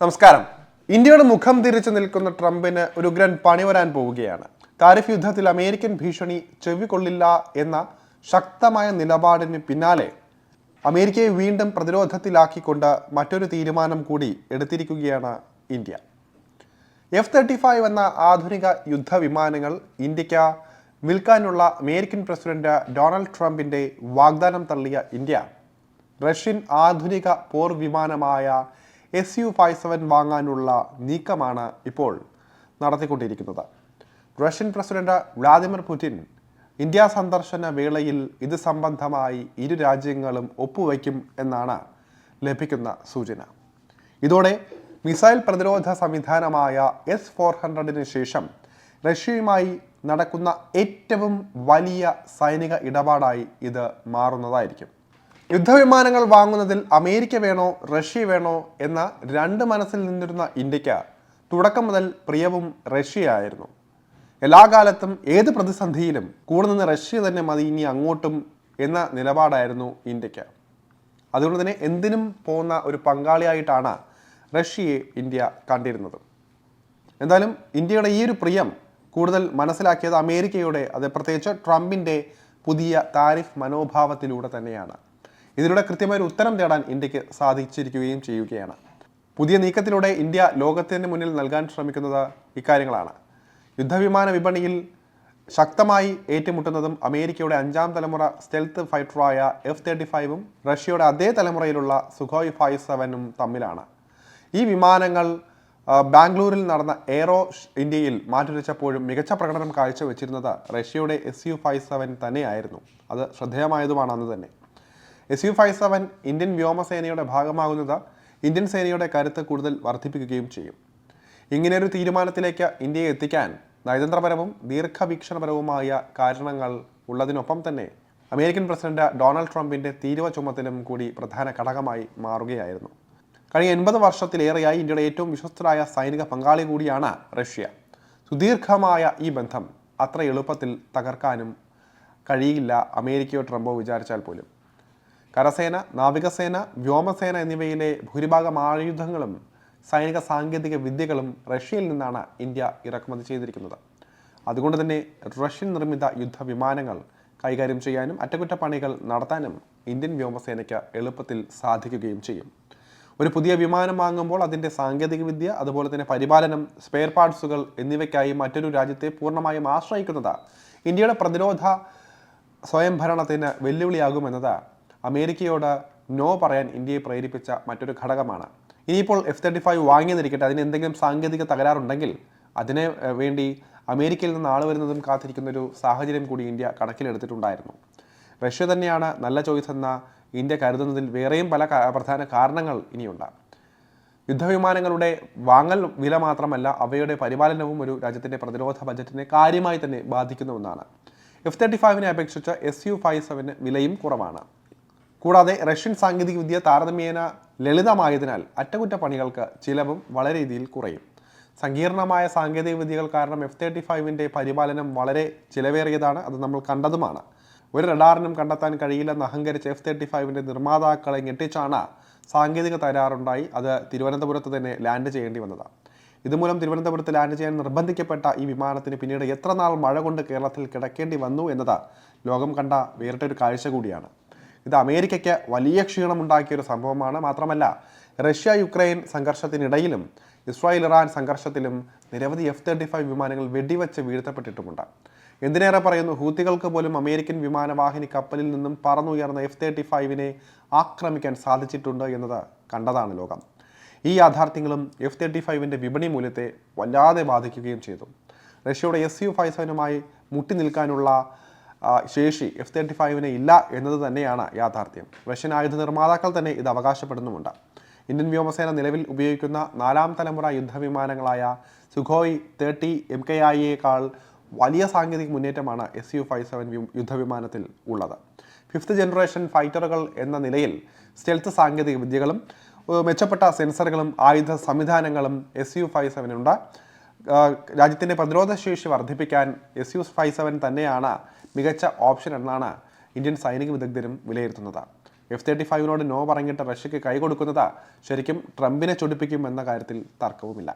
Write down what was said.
നമസ്കാരം. ഇന്ത്യയുടെ മുഖം തിരിച്ചു നിൽക്കുന്ന ട്രംപിന് ഒരു ഉഗ്രൻ പണി വരാൻ പോവുകയാണ്. താരിഫ് യുദ്ധത്തിൽ അമേരിക്കൻ ഭീഷണി ചെവികൊള്ളില്ല എന്ന ശക്തമായ നിലപാടിന് പിന്നാലെ അമേരിക്കയെ വീണ്ടും പ്രതിരോധത്തിലാക്കിക്കൊണ്ട് മറ്റൊരു തീരുമാനം കൂടി എടുത്തിരിക്കുകയാണ് ഇന്ത്യ. എഫ് തേർട്ടി ഫൈവ് എന്ന ആധുനിക യുദ്ധവിമാനങ്ങൾ ഇന്ത്യയ്ക്ക് വിൽക്കാനുള്ള അമേരിക്കൻ പ്രസിഡന്റ് ഡൊണാൾഡ് ട്രംപിന്റെ വാഗ്ദാനം തള്ളിയ ഇന്ത്യ. റഷ്യൻ ആധുനിക പോർ വിമാനമായ എസ് യു ഫൈവ് സെവൻ വാങ്ങാനുള്ള നീക്കമാണ് ഇപ്പോൾ നടത്തിക്കൊണ്ടിരിക്കുന്നത്. Russian president Vladimir Putin India സന്ദർശന വേളയിൽ ഇത് സംബന്ധമായി ഇരു രാജ്യങ്ങളും ഒപ്പുവയ്ക്കും എന്നാണ് ലഭിക്കുന്ന സൂചന. ഇതോടെ മിസൈൽ പ്രതിരോധ സംവിധാനമായ എസ് ഫോർ ഹൺഡ്രഡിന് ശേഷം റഷ്യയുമായി നടക്കുന്ന ഏറ്റവും വലിയ സൈനിക ഇടപാടായി ഇത് മാറുന്നതായിരിക്കും. യുദ്ധവിമാനങ്ങൾ വാങ്ങുന്നതിൽ അമേരിക്ക വേണോ റഷ്യ വേണോ എന്ന രണ്ട് മനസ്സിൽ നിന്നിരുന്ന ഇന്ത്യയ്ക്ക് തുടക്കം മുതൽ പ്രിയവും റഷ്യയായിരുന്നു. എല്ലാ കാലത്തും ഏത് പ്രതിസന്ധിയിലും കൂടെ നിന്ന് റഷ്യ തന്നെ മതി ഇനി അങ്ങോട്ടും എന്ന നിലപാടായിരുന്നു ഇന്ത്യയ്ക്ക് അതുകൊണ്ട് തന്നെ എന്തിനും പോകുന്ന ഒരു പങ്കാളിയായിട്ടാണ് റഷ്യയെ ഇന്ത്യ കണ്ടിരുന്നത്. എന്തായാലും ഇന്ത്യയുടെ ഈ ഒരു പ്രിയം കൂടുതൽ മനസ്സിലാക്കിയത് അമേരിക്കയുടെ അത് പ്രത്യേകിച്ച് ട്രംപിന്റെ പുതിയ താരിഫ് മനോഭാവത്തിലൂടെ തന്നെയാണ്. ഇതിലൂടെ കൃത്യമായ ഒരു ഉത്തരം തേടാൻ ഇന്ത്യയ്ക്ക് സാധിച്ചിരിക്കുകയും ചെയ്യുകയാണ്. പുതിയ നീക്കത്തിലൂടെ ഇന്ത്യ ലോകത്തിന് മുന്നിൽ നൽകാൻ ശ്രമിക്കുന്നത് ഇക്കാര്യങ്ങളാണ്. യുദ്ധവിമാന വിപണിയിൽ ശക്തമായി ഏറ്റുമുട്ടുന്നതും അമേരിക്കയുടെ അഞ്ചാം തലമുറ സ്റ്റെൽത്ത് ഫൈറ്ററായ എഫ് തേർട്ടി ഫൈവും റഷ്യയുടെ അതേ തലമുറയിലുള്ള സുഖോയ് ഫൈവ് സെവനും തമ്മിലാണ്. ഈ വിമാനങ്ങൾ ബാംഗ്ലൂരിൽ നടന്ന എയറോ ഇന്ത്യയിൽ മാറ്റുരച്ചപ്പോഴും മികച്ച പ്രകടനം കാഴ്ചവെച്ചിരുന്നത് റഷ്യയുടെ എസ് യു ഫൈവ് സെവൻ തന്നെയായിരുന്നു. അത് ശ്രദ്ധേയമായതുമാണ് അന്ന് തന്നെ. S U five seven Indian വ്യോമസേനയുടെ ഭാഗമാകുന്നത് ഇന്ത്യൻ സേനയുടെ കരുത്ത് കൂടുതൽ വർദ്ധിപ്പിക്കുകയും ചെയ്യും. ഇങ്ങനെയൊരു തീരുമാനത്തിലേക്ക് ഇന്ത്യയെ എത്തിക്കാൻ നയതന്ത്രപരവും ദീർഘവീക്ഷണപരവുമായ കാരണങ്ങൾ ഉള്ളതിനൊപ്പം തന്നെ അമേരിക്കൻ പ്രസിഡന്റ് ഡൊണാൾഡ് ട്രംപിന്റെ തീരുവ ചുമത്തലും കൂടി പ്രധാന ഘടകമായി മാറുകയായിരുന്നു. കഴിഞ്ഞ എൺപത് വർഷത്തിലേറെയായി ഇന്ത്യയുടെ ഏറ്റവും വിശ്വസ്തരായ സൈനിക പങ്കാളി കൂടിയാണ് റഷ്യ. സുദീർഘമായ ഈ ബന്ധം അത്ര എളുപ്പത്തിൽ തകർക്കാനും കഴിയില്ല അമേരിക്കയോ ട്രംപോ വിചാരിച്ചാൽ പോലും. കരസേന നാവികസേന വ്യോമസേന എന്നിവയിലെ ഭൂരിഭാഗം ആയുധങ്ങളും സൈനിക സാങ്കേതിക വിദ്യകളും റഷ്യയിൽ നിന്നാണ് ഇന്ത്യ ഇറക്കുമതി ചെയ്തിരിക്കുന്നത്. അതുകൊണ്ട് തന്നെ റഷ്യൻ നിർമ്മിത യുദ്ധവിമാനങ്ങൾ കൈകാര്യം ചെയ്യാനും അറ്റകുറ്റപ്പണികൾ നടത്താനും ഇന്ത്യൻ വ്യോമസേനയ്ക്ക് എളുപ്പത്തിൽ സാധിക്കുകയും ചെയ്യും. ഒരു പുതിയ വിമാനം വാങ്ങുമ്പോൾ അതിന്റെ സാങ്കേതികവിദ്യ അതുപോലെ തന്നെ പരിപാലനം സ്പെയർ പാർട്സുകൾ എന്നിവയ്ക്കായി മറ്റൊരു രാജ്യത്തെ പൂർണമായും ആശ്രയിക്കുന്നത് ഇന്ത്യയുടെ പ്രതിരോധ സ്വയംഭരണത്തിന് വെല്ലുവിളിയാകുമെന്നത് അമേരിക്കയോട് നോ പറയാൻ ഇന്ത്യയെ പ്രേരിപ്പിച്ച മറ്റൊരു ഘടകമാണ്. ഇനിയിപ്പോൾ എഫ് തേർട്ടി ഫൈവ് വാങ്ങിയെന്നിരിക്കട്ടെ അതിന് എന്തെങ്കിലും സാങ്കേതിക തകരാറുണ്ടെങ്കിൽ അതിനെ വേണ്ടി അമേരിക്കയിൽ നിന്ന് ആൾ വരുന്നതും കാത്തിരിക്കുന്ന ഒരു സാഹചര്യം കൂടി ഇന്ത്യ കണക്കിലെടുത്തിട്ടുണ്ടായിരുന്നു. റഷ്യ തന്നെയാണ് നല്ല ചോയ്സ് എന്ന ഇന്ത്യ കരുതുന്നതിൽ വേറെയും പല പ്രധാന കാരണങ്ങൾ ഇനിയുണ്ട്. യുദ്ധവിമാനങ്ങളുടെ വാങ്ങൽ വില മാത്രമല്ല അവയുടെ പരിപാലനവും ഒരു രാജ്യത്തിന്റെ പ്രതിരോധ ബജറ്റിനെ കാര്യമായി തന്നെ ബാധിക്കുന്ന ഒന്നാണ്. എഫ് തേർട്ടി ഫൈവിനെ അപേക്ഷിച്ച് എസ് യു ഫൈവ് സെവന് വിലയും കുറവാണ്. കൂടാതെ റഷ്യൻ സാങ്കേതികവിദ്യ താരതമ്യേന ലളിതമായതിനാൽ അറ്റകുറ്റപ്പണികൾക്ക് ചിലവും വളരെ രീതിയിൽ കുറയും. സങ്കീർണമായ സാങ്കേതിക വിദ്യകൾ കാരണം എഫ് തേർട്ടി ഫൈവിന്റെ പരിപാലനം വളരെ ചിലവേറിയതാണ് അത് നമ്മൾ കണ്ടതുമാണ്. ഒരു റഡാറിനും കണ്ടെത്താൻ കഴിയില്ലെന്ന് അഹങ്കരിച്ച എഫ് തേർട്ടി ഫൈവിന്റെ നിർമ്മാതാക്കളെ ഞെട്ടിച്ചാണ് സാങ്കേതിക തരാറുണ്ടായി അത് തിരുവനന്തപുരത്ത് തന്നെ ലാൻഡ് ചെയ്യേണ്ടി വന്നത്. ഇതുമൂലം തിരുവനന്തപുരത്ത് ലാൻഡ് ചെയ്യാൻ നിർബന്ധിക്കപ്പെട്ട ഈ വിമാനത്തിന് പിന്നീട് എത്ര നാൾ മഴ കൊണ്ട് കേരളത്തിൽ കിടക്കേണ്ടി വന്നു എന്നത് ലോകം കണ്ട വേറിട്ടൊരു കാഴ്ച കൂടിയാണ്. ഇത് അമേരിക്കയ്ക്ക് വലിയ ക്ഷീണമുണ്ടാക്കിയ ഒരു സംഭവമാണ്. മാത്രമല്ല റഷ്യ യുക്രൈൻ സംഘർഷത്തിനിടയിലും ഇസ്രായേൽ ഇറാൻ സംഘർഷത്തിലും നിരവധി എഫ് തേർട്ടി ഫൈവ് വിമാനങ്ങൾ വെടിവെച്ച് വീഴ്ത്തപ്പെട്ടിട്ടുമുണ്ട്. എന്തിനേറെ പറയുന്നു ഹൂത്തികൾക്ക് പോലും അമേരിക്കൻ വിമാനവാഹിനി കപ്പലിൽ നിന്നും പറന്നുയർന്ന എഫ് തേർട്ടി ഫൈവിനെ ആക്രമിക്കാൻ സാധിച്ചിട്ടുണ്ട് എന്നത് കണ്ടതാണ് ലോകം. ഈ യാഥാർത്ഥ്യങ്ങളും എഫ് തേർട്ടി ഫൈവിന്റെ വിപണി മൂല്യത്തെ വല്ലാതെ ബാധിക്കുകയും ചെയ്തു. റഷ്യയുടെ എസ് യു ഫൈവ് സെവനുമായി മുട്ടി നിൽക്കാനുള്ള ശേഷി എഫ് തേർട്ടി ഫൈവിന് ഇല്ല എന്നത് തന്നെയാണ് യാഥാർത്ഥ്യം. റഷ്യൻ ആയുധ നിർമ്മാതാക്കൾ തന്നെ ഇത് അവകാശപ്പെടുന്നുമുണ്ട്. ഇന്ത്യൻ വ്യോമസേന നിലവിൽ ഉപയോഗിക്കുന്ന നാലാം തലമുറ യുദ്ധവിമാനങ്ങളായ സുഖോയ് തേർട്ടി എം കെ ഐയേക്കാൾ വലിയ സാങ്കേതിക മുന്നേറ്റമാണ് എസ് യു ഫൈവ് സെവൻ യുദ്ധവിമാനത്തിൽ ഉള്ളത്. ഫിഫ്ത്ത് ജനറേഷൻ ഫൈറ്ററുകൾ എന്ന നിലയിൽ സ്റ്റെൽത്ത് സാങ്കേതിക വിദ്യകളും മെച്ചപ്പെട്ട സെൻസറുകളും ആയുധ സംവിധാനങ്ങളും എസ് യു ഫൈവ് സെവനുണ്ട് രാജ്യത്തിന്റെ പ്രതിരോധശേഷി വർദ്ധിപ്പിക്കാൻ എസ് യു ഫൈവ് സെവൻ തന്നെയാണ് മികച്ച ഓപ്ഷൻ എന്നാണ് ഇന്ത്യൻ സൈനിക വിദഗ്ധരും വിലയിരുത്തുന്നത്. എഫ് തേർട്ടി ഫൈവിനോട് നോ പറഞ്ഞിട്ട് റഷ്യക്ക് കൈ കൊടുക്കുന്നത് ശരിക്കും ട്രംപിനെ ചൊടിപ്പിക്കും എന്ന കാര്യത്തിൽ തർക്കവുമില്ല.